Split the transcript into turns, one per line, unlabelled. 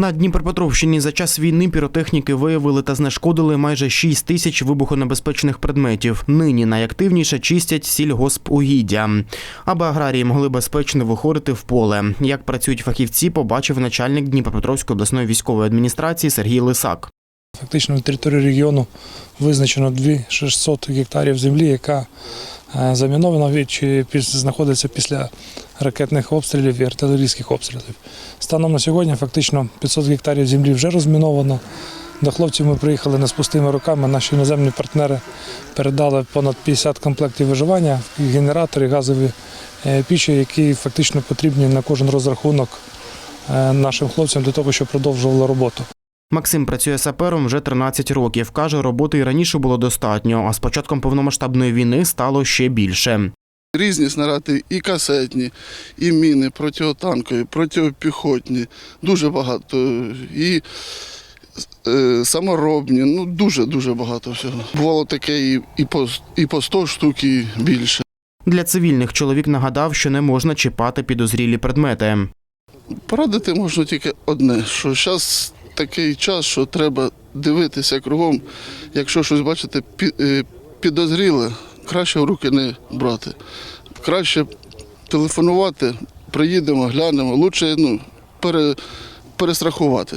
На Дніпропетровщині за час війни піротехніки виявили та знешкодили майже 6 тисяч вибухонебезпечних предметів. Нині найактивніше чистять сільгоспугіддя, аби аграрії могли безпечно виходити в поле. Як працюють фахівці, побачив начальник Дніпропетровської обласної військової адміністрації Сергій Лисак.
Фактично на території регіону визначено 2600 гектарів землі, яка е, замінована від- чи знаходиться після ракетних обстрілів і артилерійських обстрілів. Станом на сьогодні фактично 500 гектарів землі вже розміновано. До хлопців ми приїхали не з пустими руками. Наші іноземні партнери передали понад 50 комплектів виживання, генератори, газові е, пічі, які фактично потрібні на кожен розрахунок е, нашим хлопцям для того, щоб продовжували роботу.
Максим працює сапером вже 13 років. Каже, роботи і раніше було достатньо, а з початком повномасштабної війни стало ще більше.
Різні снаряди, і касетні, і міни, протитанкові, протипіхотні, дуже багато. І е, саморобні, ну дуже-дуже багато всього. Бувало таке і, і, по, і по 100 штук, і більше.
Для цивільних чоловік нагадав, що не можна чіпати підозрілі предмети.
Порадити можна тільки одне, що зараз такий час, що треба дивитися кругом. Якщо щось бачите е, підозріле, краще в руки не брати. Краще телефонувати, приїдемо, глянемо. Лучше ну, пере, перестрахуватися.